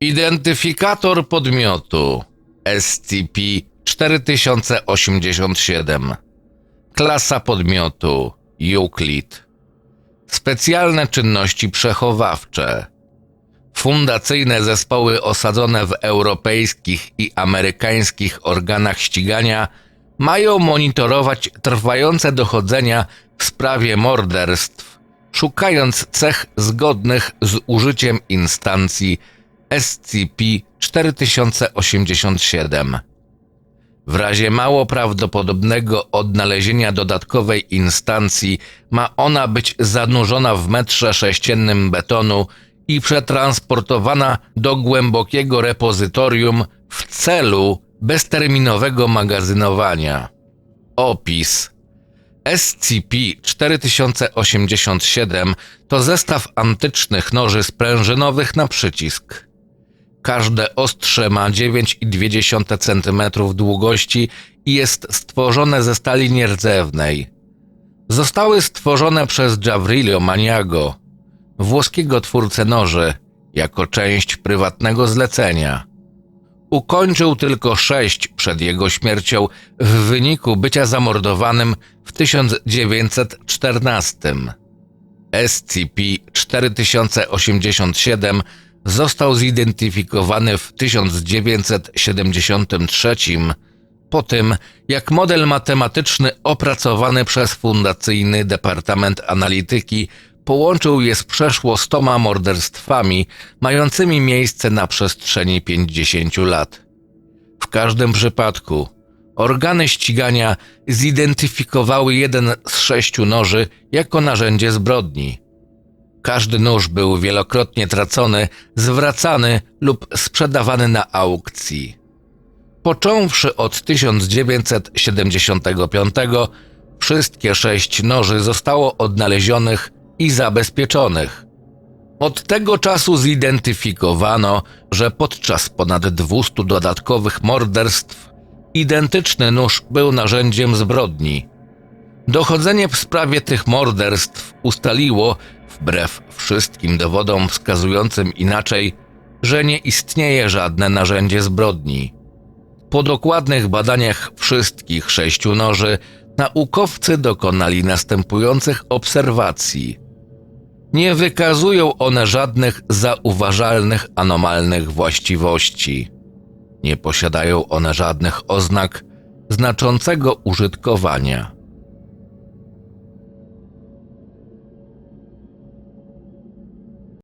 Identyfikator podmiotu. SCP-4087 Klasa podmiotu. Euclid. Specjalne czynności przechowawcze. Fundacyjne zespoły osadzone w europejskich i amerykańskich organach ścigania mają monitorować trwające dochodzenia w sprawie morderstw, szukając cech zgodnych z użyciem instancji SCP-4087. W razie mało prawdopodobnego odnalezienia dodatkowej instancji ma ona być zanurzona w metrze sześciennym betonu i przetransportowana do głębokiego repozytorium w celu bezterminowego magazynowania. Opis SCP-4087 to zestaw antycznych noży sprężynowych na przycisk. Każde ostrze ma 9,2 cm długości i jest stworzone ze stali nierdzewnej. Zostały stworzone przez Giavrillo Maniago, włoskiego twórcę noży, jako część prywatnego zlecenia. Ukończył tylko sześć przed jego śmiercią w wyniku bycia zamordowanym w 1914. SCP-4087 został zidentyfikowany w 1973 po tym, jak model matematyczny opracowany przez Fundacyjny Departament Analityki połączył je z przeszło stoma morderstwami mającymi miejsce na przestrzeni 50 lat. W każdym przypadku organy ścigania zidentyfikowały jeden z sześciu noży jako narzędzie zbrodni. Każdy nóż był wielokrotnie tracony, zwracany lub sprzedawany na aukcji. Począwszy od 1975, wszystkie sześć noży zostało odnalezionych i zabezpieczonych. Od tego czasu zidentyfikowano, że podczas ponad 200 dodatkowych morderstw identyczny nóż był narzędziem zbrodni. Dochodzenie w sprawie tych morderstw ustaliło, wbrew wszystkim dowodom wskazującym inaczej, że nie istnieje żadne narzędzie zbrodni. Po dokładnych badaniach wszystkich sześciu noży, naukowcy dokonali następujących obserwacji. Nie wykazują one żadnych zauważalnych anomalnych właściwości. Nie posiadają one żadnych oznak znaczącego użytkowania.